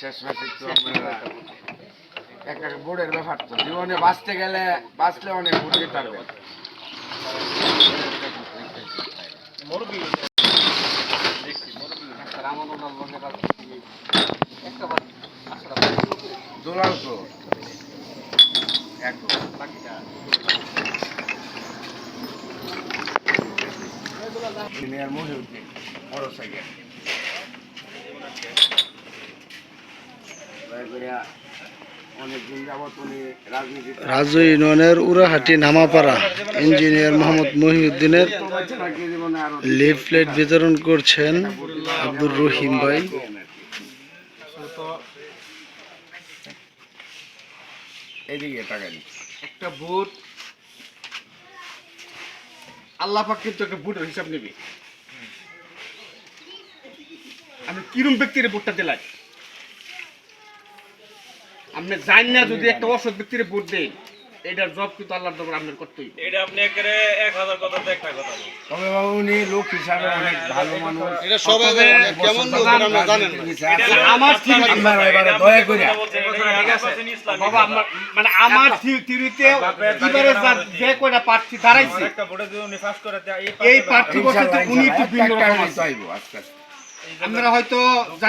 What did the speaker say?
শেষ মাসে একটু আমরা একটা বোর্ডের ব্যাপার তো। জীবনে বাঁচতে গেলে বাঁচলে অনেক দিতে পারবে। দোলাল তো। একদম সিনিয়র মহিউদ্দিন বড় সাইকেল অনেক দিন যাবত উনি রাজনীতি রাজু ইউনিয়নের উড়াহাটি নামাপাড়া ইঞ্জিনিয়ার মোহাম্মদ মহিউদ্দিনের লিফলেট বিতরণ করছেন আব্দুর রহিম ভাই। এদিকে একটা ভোট। আল্লাহ পাক কিন্তু একটা ভোটের হিসাব নেবে। আমি কিরম ব্যক্তির ভোটটা দিলাই আপনি জান না যদি একটা অসৎ ব্যক্তির ভোট দেন এটার জব কিন্তু আল্লাহর দরবার আপনার করতেই এটা আপনি একেবারে এক হাজার কথা তো একটা কথা তবে বাবু উনি লোক হিসাবে অনেক ভালো মানুষ। এটা সবাই কেমন লোক আমরা জানেন। আমার ঠিক আমরা এবারে দয়া করে বাবা আমার মানে আমার থিওরিতে এবারে যা- যে কয়টা প্রার্থী দাঁড়াইছে একটা ভোটে যদি উনি পাস করে এই প্রার্থী ইনশাআল্লাহ, উনি একটু ভিন্ন রকম আস্তে আস্তে। আপনারা হয়তো